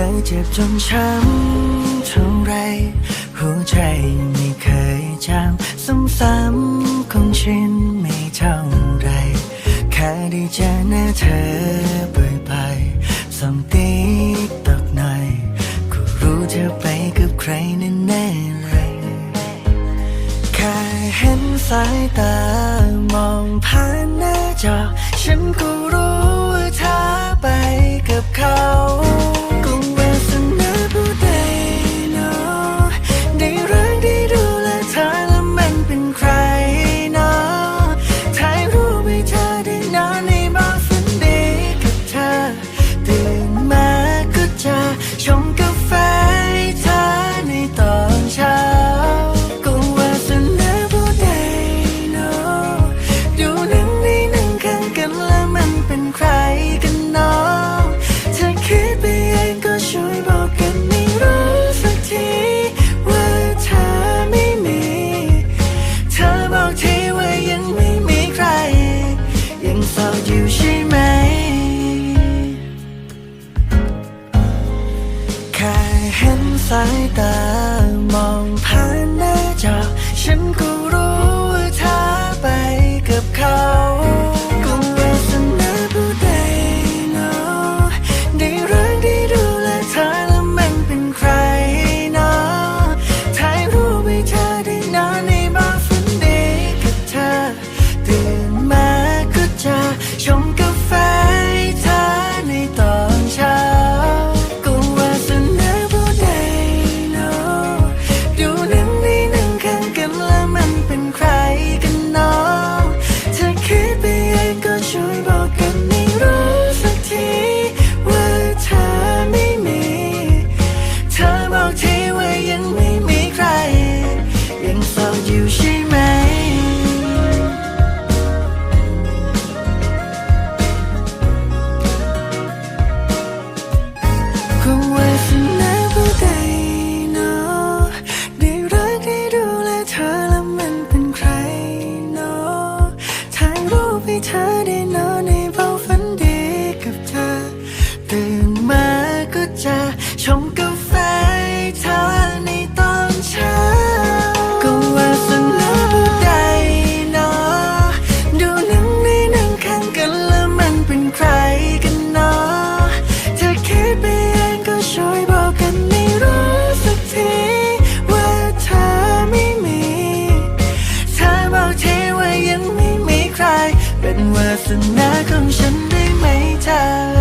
คยเจ็บจนช้ำเท่าไร หัวใจไม่เคยจำซ้ำๆคงชินไม่เท่าไร แค่ได้เจอหน้าเธอบ่อยๆสองตีตอกหน่อยก็รู้เธอไปกับใครแน่เลย แค่เห็นสายตามองผ่านหน้าจอฉันก็ายตามองผ่านหน้าจอฉันก็ ศนาของฉันได้ไหมเธอ